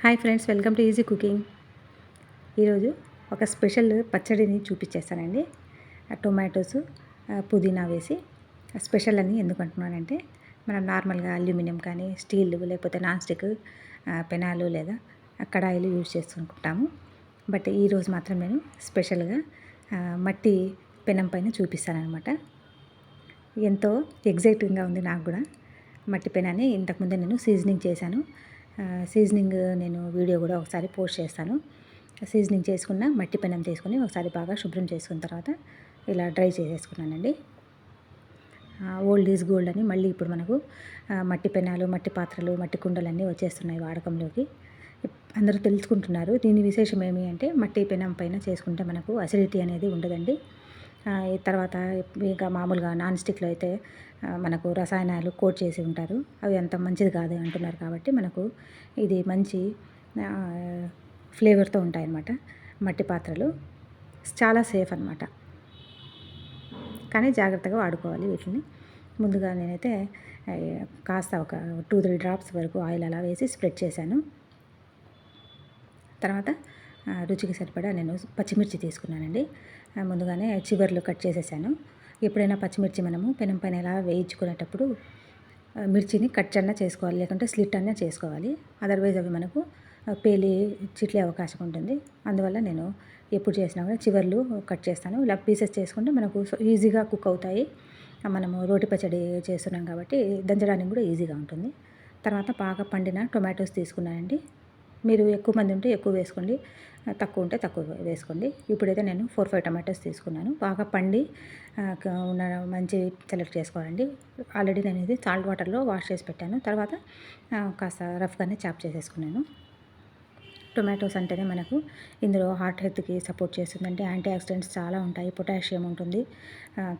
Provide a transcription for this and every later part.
Hi friends welcome to easy cooking. ఈరోజు ఒక special పచ్చడిని చూపించేస్తానండి. టొమాటోస్ పుదీనా వేసి స్పెషల్ అని ఎందుకు అంటున్నానంటే మనం నార్మల్గా అల్యూమినియం కానీ స్టీల్ లేకపోతే నాన్ స్టిక్ పెనాలు లేదా కడాయిలు యూజ్ చేసుకుంటాము. బట్ ఈరోజు మాత్రం నేను స్పెషల్గా మట్టి పెనం పైన చూపిస్తానమాట ఎంతో ఎగ్జైటింగ్గా ఉంది నాకు కూడా మట్టి పెనాన్ని. ఇంతకుముందే నేను సీజనింగ్ చేశాను. సీజనింగ్ నేను వీడియో కూడా ఒకసారి పోస్ట్ చేస్తాను. సీజనింగ్ చేసుకున్న మట్టి పెనం తీసుకొని ఒకసారి బాగా శుభ్రం చేసుకున్న తర్వాత ఇలా డ్రై చేసేసుకున్నానండి. ఓల్డ్ ఈజ్ గోల్డ్ అని మళ్ళీ ఇప్పుడు మనకు మట్టి పెనాలు మట్టి పాత్రలు మట్టి కుండలు అన్నీ వచ్చేస్తున్నాయి వాడకంలోకి. అందరూ తెలుసుకుంటున్నారు దీని విశేషం ఏమి అంటే మట్టి పెనం పైన చేసుకుంటే మనకు అసిడిటీ అనేది ఉండదండి. తర్వాత ఇంకా మామూలుగా నాన్ స్టిక్లో అయితే మనకు రసాయనాలు కోట్ చేసి ఉంటారు. అవి అంత మంచిది కాదు అంటున్నారు కాబట్టి మనకు ఇది మంచి ఫ్లేవర్తో ఉంటాయన్నమాట. మట్టి పాత్రలు చాలా సేఫ్ అనమాట కానీ జాగ్రత్తగా వాడుకోవాలి వీటిని. ముందుగా నేనైతే కాస్త ఒక టూ త్రీ డ్రాప్స్ వరకు ఆయిల్ అలా వేసి స్ప్రెడ్ చేశాను. తర్వాత రుచికి సరిపడా నేను పచ్చిమిర్చి తీసుకున్నానండి. ముందుగానే చివర్లు కట్ చేసేసాను. ఎప్పుడైనా పచ్చిమిర్చి మనము పెనం పైన ఎలా వేయించుకునేటప్పుడు మిర్చిని కట్ అన్నా చేసుకోవాలి లేకుంటే స్లిట్ అన్నా చేసుకోవాలి. అదర్వైజ్ అవి మనకు పేలి చిట్లే అవకాశం ఉంటుంది. అందువల్ల నేను ఎప్పుడు చేసినా కూడా చివర్లు కట్ చేస్తాను. ఇలా పీసెస్ చేసుకుంటే మనకు ఈజీగా కుక్ అవుతాయి. మనము రోటి పచ్చడి చేస్తున్నాం కాబట్టి దంచడానికి కూడా ఈజీగా ఉంటుంది. తర్వాత బాగా పండిన టొమాటోస్ తీసుకున్నానండి. మీరు ఎక్కువ మంది ఉంటే ఎక్కువ వేసుకోండి. తక్కువ ఉంటే తక్కువ వేసుకోండి. ఇప్పుడైతే నేను ఫోర్ ఫైవ్ టమాటోస్ తీసుకున్నాను. బాగా పండి ఉన్న మంచి సెలెక్ట్ చేసుకోవాలండి. ఆల్రెడీ నేను ఇది సాల్ట్ వాటర్లో వాష్ చేసి పెట్టాను. తర్వాత కాస్త రఫ్గానే చాప్ చేసేసుకున్నాను. టొమాటోస్ అంటేనే మనకు ఇందులో హార్ట్ హెల్త్కి సపోర్ట్ చేస్తుందంటే యాంటీ ఆక్సిడెంట్స్ చాలా ఉంటాయి. పొటాషియం ఉంటుంది.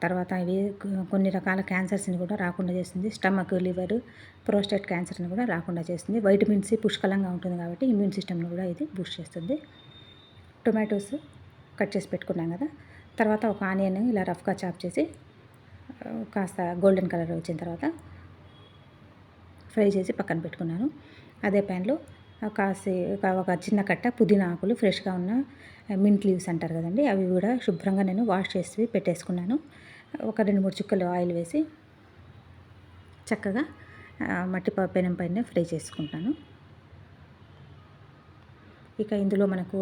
తర్వాత ఇవి కొన్ని రకాల క్యాన్సర్స్ని కూడా రాకుండా చేస్తుంది. స్టమక్ లివర్ ప్రోస్టేట్ క్యాన్సర్ని కూడా రాకుండా చేస్తుంది. వైటమిన్ సి పుష్కలంగా ఉంటుంది కాబట్టి ఇమ్యూన్ సిస్టమ్ని కూడా ఇది బూస్ట్ చేస్తుంది. టొమాటోస్ కట్ చేసి పెట్టుకున్నాం కదా. తర్వాత ఒక ఆనియన్ ఇలా రఫ్గా చాప్ చేసి కాస్త గోల్డెన్ కలర్ వచ్చిన తర్వాత ఫ్రై చేసి పక్కన పెట్టుకున్నాను. అదే ప్యాన్లో కాసి ఒక చిన్న కట్ట పుదీనా ఆకులు ఫ్రెష్గా ఉన్న మింట్ లీవ్స్ అంటారు కదండి అవి కూడా శుభ్రంగా నేను వాష్ చేసి పెట్టేసుకున్నాను. ఒక రెండు మూడు చుక్కలు ఆయిల్ వేసి చక్కగా మట్టి పెనం పైన ఫ్రై చేసుకుంటాను. ఇక ఇందులో మనకు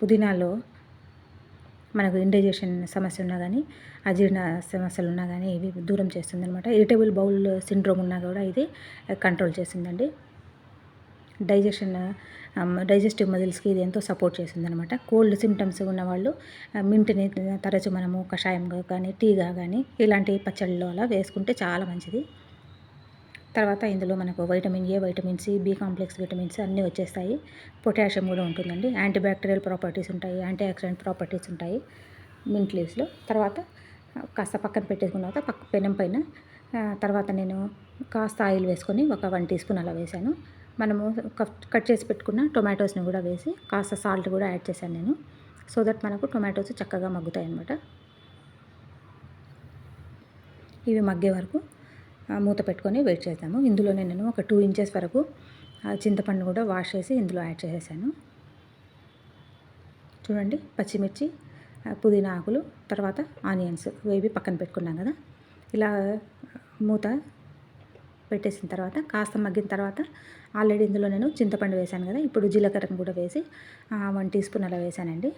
పుదీనాలో మనకు ఇండైజెషన్ సమస్య ఉన్నా కానీ అజీర్ణ సమస్యలు ఉన్నా కానీ ఇవి దూరం చేస్తుంది అనమాట ఇరిటబుల్ బౌల్ సిండ్రోమ్ ఉన్నా కూడా ఇది కంట్రోల్ చేసిందండి డైజెషన్ డైజెస్టివ్ మజిల్స్కి ఇది ఎంతో సపోర్ట్ చేసిందనమాట కోల్డ్ సిమ్టమ్స్ ఉన్నవాళ్ళు మింటిని తరచు మనము కషాయంగా కానీ టీగా కానీ ఇలాంటి పచ్చళ్ళలో అలా వేసుకుంటే చాలా మంచిది. తర్వాత ఇందులో మనకు vitamin A vitamin C B complex vitamins అన్నీ వచ్చేస్తాయి. పొటాషియం కూడా ఉంటుందండి. యాంటీ బ్యాక్టీరియల్ ప్రాపర్టీస్ ఉంటాయి. యాంటీ ఆక్సిడెంట్ ప్రాపర్టీస్ ఉంటాయి మింట్ లీవ్స్లో తర్వాత కాస్త పక్కన పెట్టేసుకున్న తర్వాత పక్క పెనం పైన తర్వాత నేను కాస్త ఆయిల్ వేసుకొని ఒక వన్ టీ స్పూన్ అలా వేసాను మనము కట్ చేసి పెట్టుకున్న టొమాటోస్ని కూడా వేసి కాస్త సాల్ట్ కూడా యాడ్ చేశాను నేను. సో దట్ మనకు టొమాటోస్ చక్కగా మగ్గుతాయి అన్నమాట ఇవి మగ్గే వరకు మూత పెట్టుకొని వెయిట్ చేద్దాము. ఇందులోనే నేను ఒక టూ ఇంచెస్ వరకు చింతపండు కూడా వాష్ చేసి ఇందులో యాడ్ చేసేసాను. చూడండి పచ్చిమిర్చి పుదీనా ఆకులు తర్వాత ఆనియన్స్ వేవి పక్కన పెట్టుకున్నాం కదా. ఇలా మూత పెట్టేసిన తర్వాత కాస్త మగ్గిన తర్వాత ఆల్రెడీ ఇందులో నేను చింతపండు వేశాను కదా. ఇప్పుడు జీలకర్రను కూడా వేసి వన్ టీ స్పూన్ అలా వేసానండి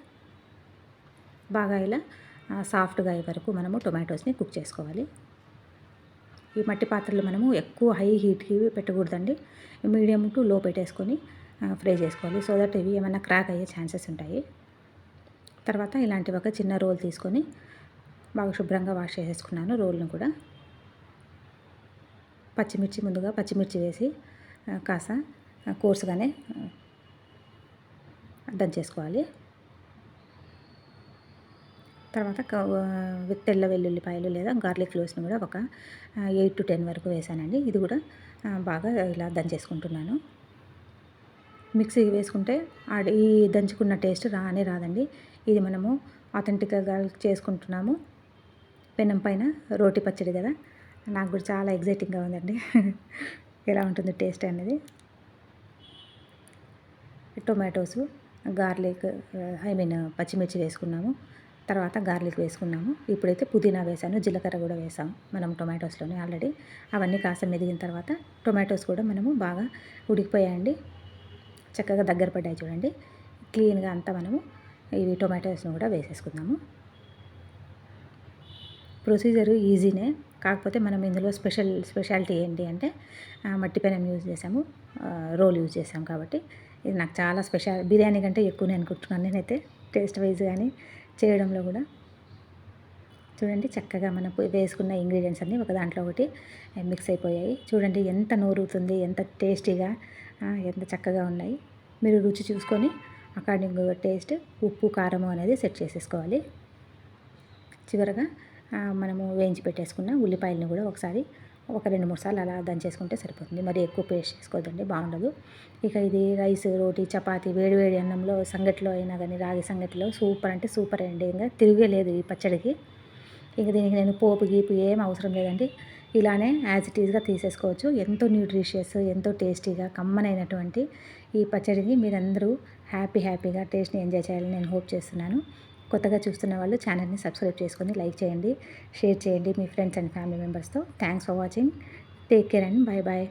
బాగా ఇలా సాఫ్ట్గా అయ్యే వరకు మనము టొమాటోస్ని కుక్ చేసుకోవాలి. ఈ మట్టి పాత్రలు మనము ఎక్కువ హై హీట్కి పెట్టకూడదండి. మీడియం టు లో పెట్టేసుకొని ఫ్రై చేసుకోవాలి. సో దట్ ఇవి ఏమైనా క్రాక్ అయ్యే ఛాన్సెస్ ఉంటాయి. తర్వాత ఇలాంటి ఒక చిన్న రోల్ తీసుకొని బాగా శుభ్రంగా వాష్ చేసేసుకున్నాను రోల్ను కూడా. పచ్చిమిర్చి ముందుగా పచ్చిమిర్చి వేసి కాస్త కోర్సుగానే దంచేసుకోవాలి తర్వాత తెల్ల వెల్లుల్లిపాయలు లేదా గార్లిక్ క్లోవ్స్ని కూడా ఒక ఎయిట్ టు టెన్ వరకు వేసానండి. ఇది కూడా బాగా ఇలా దంచేసుకుంటున్నాను. మిక్సీ వేసుకుంటే ఈ దంచుకున్న టేస్ట్ రానే రాదండి. ఇది మనము అథెంటిక్గా చేసుకుంటున్నాము. పెనం పైన రోటి పచ్చడి కదా నాకు కూడా చాలా ఎగ్జైటింగ్గా ఉందండి. ఎలా ఉంటుంది టేస్ట్ అనేది? టొమాటోస్ గార్లిక్ ఐ మీన్ పచ్చిమిర్చి వేసుకున్నాము. తర్వాత గార్లిక్ వేసుకున్నాము. ఇప్పుడైతే పుదీనా వేసాను జీలకర్ర కూడా వేసాం మనం టొమాటోస్లోనే ఆల్రెడీ. అవన్నీ కాస్త మెదిగిన తర్వాత టొమాటోస్ కూడా మనము బాగా ఉడికిపోయాయండి. చక్కగా దగ్గర పడ్డాయి చూడండి. క్లీన్గా అంతా మనము ఇవి టొమాటోస్ను కూడా వేసేసుకుందాము ప్రొసీజర్ ఈజీనే కాకపోతే మనం ఇందులో స్పెషల్ స్పెషాలిటీ ఏంటి అంటే మట్టి పెనం యూజ్ చేసాము రోల్ యూజ్ చేసాం కాబట్టి. ఇది నాకు చాలా స్పెషల్ బిర్యానీ కంటే ఎక్కువ నేను అనుకుంటున్నాను నేనైతే టేస్ట్ వైజ్ కానీ. చేయడంలో కూడా చూడండి చక్కగా మనం వేసుకున్న ఇంగ్రీడియంట్స్ అన్నీ ఒక దాంట్లో ఒకటి మిక్స్ అయిపోయాయి. చూడండి ఎంత నూరుతుంది ఎంత టేస్టీగా ఎంత చక్కగా ఉన్నాయి. మీరు రుచి చూసుకొని అకార్డింగ్ టేస్ట్ ఉప్పు కారము అనేది సెట్ చేసేసుకోవాలి. చివరగా మనము వేయించి పెట్టేసుకున్న ఉల్లిపాయలను కూడా ఒకసారి ఒక రెండు మూడు సార్లు అలా దంచేసుకుంటే సరిపోతుంది. మరి ఎక్కువ పేస్ట్ చేసుకోవద్దండి బాగుండదు. ఇక ఇది రైస్ రోటీ చపాతి వేడి వేడి అన్నంలో సంగటిలో అయినా కానీ రాగి సంగటిలో సూపర్ అంటే సూపర్ అండి. ఇంకా తిరిగేలేదు ఈ పచ్చడికి. ఇక దీనికి నేను పోపు గీపు ఏం అవసరం లేదండి. ఇలానే యాజ్ ఇట్ ఈజ్గా తీసేసుకోవచ్చు. ఎంతో న్యూట్రిషియస్ ఎంతో టేస్టీగా కమ్మనైనటువంటి ఈ పచ్చడిని మీరందరూ హ్యాపీ హ్యాపీగా టేస్ట్ని ఎంజాయ్ చేయాలని నేను హోప్ చేస్తున్నాను. కొత్తగా చూస్తున్న వాళ్ళు ఛానల్ని సబ్స్క్రైబ్ చేసుకొని లైక్ చేయండి షేర్ చేయండి మీ ఫ్రెండ్స్ అండ్ ఫ్యామిలీ మెంబర్స్తో. Thanks for watching. Take care and bye bye